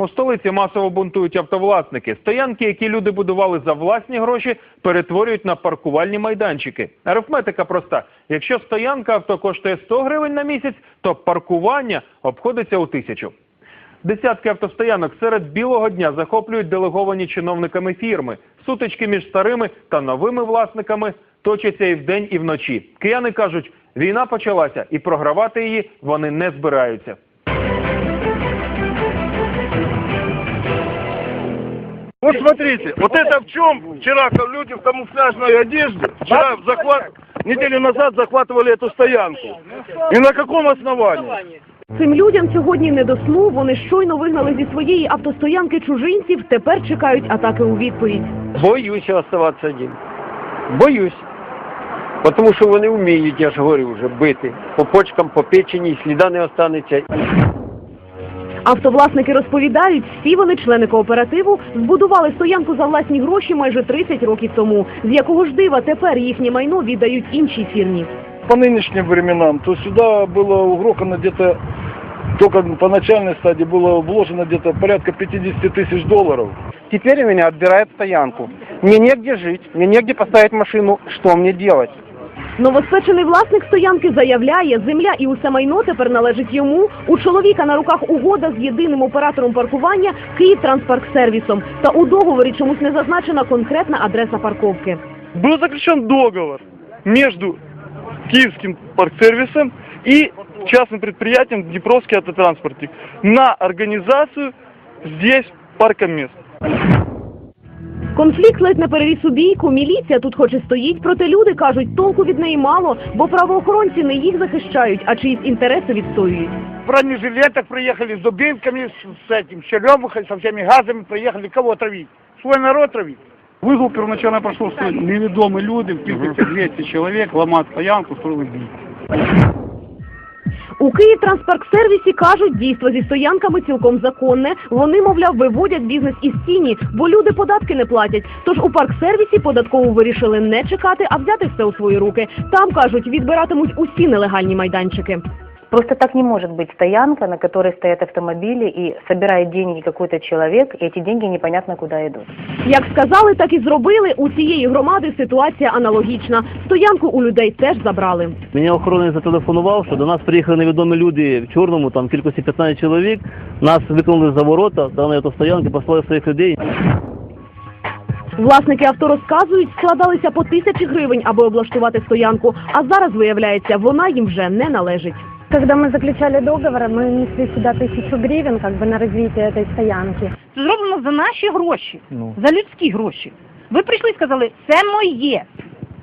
У столиці масово бунтують автовласники. Стоянки, які люди будували за власні гроші, перетворюють на паркувальні майданчики. Арифметика проста. Якщо стоянка авто коштує 100 гривень на місяць, то паркування обходиться у тисячу. Десятки автостоянок серед білого дня захоплюють делеговані чиновниками фірми. Сутички між старими та новими власниками точаться і вдень, і вночі. Кияни кажуть, війна почалася, і програвати її вони не збираються. Вот смотрите, вот это в чем вчера люди в камуфляжной одежде, вчера в захват, неделю назад захватывали эту стоянку. И на каком основании? Цим людям сьогодні не до сну. Вони щойно вигнали зі своєї автостоянки чужинців. Тепер чекають атаки у відповідь. Боюсь оставатися один. Боюсь. Тому що вони вміють, я ж говорю, вже бити. По почкам, по печені, і сліда не останеться. Автовласники розповідають, всі вони члени кооперативу збудували стоянку за власні гроші майже 30 років тому. З якого ж дива тепер їхнє майно віддають іншій фірмі. По нынешним временам, то сюда было угрохано где-то, только по начальной стадии было вложено где-то порядка 50 тысяч долларов. Теперь у меня отбирают стоянку. Мне негде жить, мне негде поставить машину. Что мне делать? Новоспечений власник стоянки заявляє, земля і усе майно тепер належить йому. У чоловіка на руках угода з єдиним оператором паркування Київтранспарксервісом. Та у договорі чомусь не зазначена конкретна адреса парковки. Был заключен договор между Киевским парксервисом и частным предприятием Днепровский автотранспортик на организацию здесь парка мест. Конфлікт ледь не переріс у бійку. Міліція тут хоч і стоїть, проте люди кажуть, толку від неї мало, бо правоохоронці не їх захищають, а чиїсь інтереси відстоюють. в бронежилетах приехали, с дубинками, с, с этим, с черемухой, со всеми газами приехали. Кого травить? Свой народ травить? Вызов первоначально прошел, что неведомые люди, в кількості 200 человек, ломают стоянку, строили бій. Київтранспарксервісі кажуть, дійство зі стоянками цілком законне. Вони, мовляв, виводять бізнес із тіні, бо люди податки не платять. Тож у парксервісі податкову вирішили не чекати, а взяти все у свої руки. Там кажуть, відбиратимуть усі нелегальні майданчики. Просто так не может быть стоянка, на которой стоят автомобили и собирает деньги какой-то человек, и эти деньги непонятно куда идут. Як сказали, так і зробили. У цієї громади ситуація аналогічна. Стоянку у людей теж забрали. Мені охоронець зателефонував, що до нас приїхали невідомі люди в чорному, там кількості 15 чоловік. Нас викинули за ворота даної автостоянки, послали своїх людей. Власники авто розказують, складалися по тисячі гривень, аби облаштувати стоянку. А зараз виявляється, вона їм вже не належить. Когда мы заключали договор, мы внесли сюда тысячу гривен как бы на развитие этой стоянки. Це зроблено за наші гроші, за людські гроші. Ви прийшли і сказали, це моє.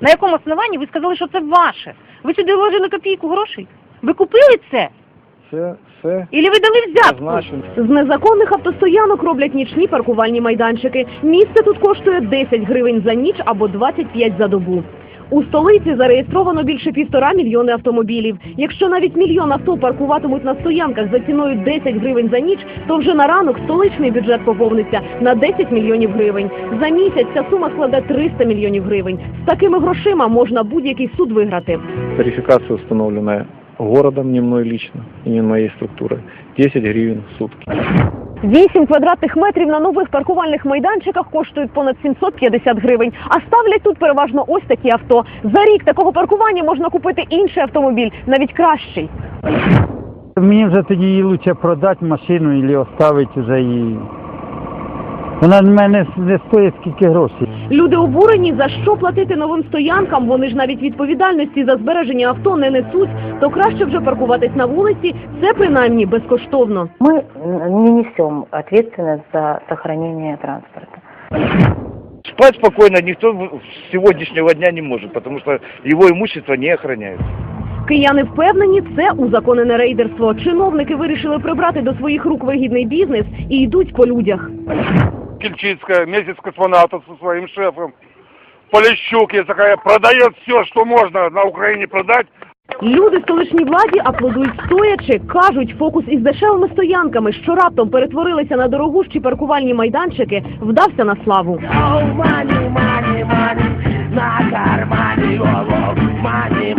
На якому основанні ви сказали, що це ваше? Ви сюди вложили копійку грошей? Ви купили це? Все, все, Ілі ви дали взятку? З незаконних автостоянок роблять нічні паркувальні майданчики. Місце тут коштує 10 гривень за ніч або 25 за добу. У столиці зареєстровано більше півтора мільйони автомобілів. Якщо навіть мільйон авто паркуватимуть на стоянках за ціною 10 гривень за ніч, то вже на ранок столичний бюджет поповниться на 10 мільйонів гривень. За місяць ця сума складе 300 мільйонів гривень. З такими грошима можна будь-який суд виграти. Тарификация установленная городом, не мной лично, и не моей структурой. 10 гривен в сутки. 8 квадратних метрів на нових паркувальних майданчиках коштують понад 750 гривень. А ставлять тут переважно ось такі авто. За рік такого паркування можна купити інший автомобіль, навіть кращий. Мені вже тоді її краще продати машину або оставити вже її. Вона в мене не стоїть скільки грошей. Люди обурені, за що платити новим стоянкам. Вони ж навіть відповідальності за збереження авто не несуть. То краще вже паркуватись на вулиці. Це принаймні безкоштовно. Мы м, не несем ответственность за сохранение транспорта. Спать спокойно никто с сегодняшнего дня не может, потому что его имущество не охраняется. Кияни впевнені, це узаконене рейдерство. Чиновники вирішили прибрати до своїх рук вигідний бізнес і йдуть по людях. Кельчицкая вместе с космонавтом со своим шефом. Полищук есть такая, продает все, что можно на Украине продать. Люди столичній владі аплодують стоячи, кажуть, фокус із дешевими стоянками, що раптом перетворилися на дорогущі паркувальні майданчики, вдався на славу. на кармане голов, мани, мани,